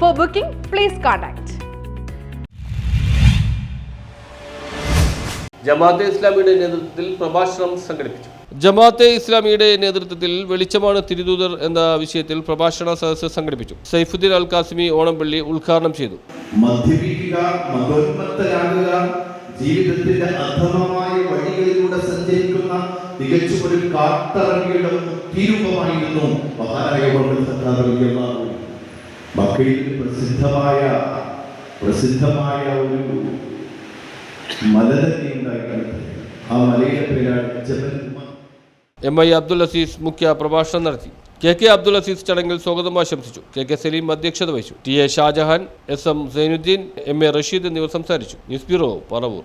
Four booking please contact ജമാഅത്തെ ഇസ്ലാമിയുടെ നേതൃത്വത്തിൽ പ്രഭാഷണം സംഘടിപ്പിച്ചു. ജമാഅത്തെ ഇസ്ലാമിയുടെ നേതൃത്വത്തിൽ വെളിച്ചമാണ് തിരുദൂതർ എന്ന വിഷയത്തിൽ പ്രഭാഷണ സദസ്സ് സംഘടിപ്പിച്ചു. സൈഫുദ്ദീൻ അൽ കാസിമി ഓണംപള്ളി ഉദ്ഘാടനം ചെയ്തു. ജീവിതത്തിന്റെ അധമമായ വഴികളിലൂടെ സഞ്ചരിക്കുന്ന തികച്ചും ഒരു കാട്ടറങ്ങിയുടെ മുഖ്യരൂപമായിരുന്നു മഹാനായ മക്കയിൽ പ്രസിദ്ധമായ പ്രസിദ്ധമായ ഒരു മല തന്നെ ആ മലയുടെ പേരാണ് ജബൽ എം ഐ അബ്ദുൽ അസീസ് മുഖ്യ പ്രഭാഷണം നടത്തി. കെ കെ അബ്ദുൽ അസീസ് ചടങ്ങിൽ സ്വാഗതം ആശംസിച്ചു. കെ കെ സലീം അധ്യക്ഷത വഹിച്ചു. T A Shajahan S M Sainudheen M A Rasheed എന്നിവർ സംസാരിച്ചു. News bureau Paravur.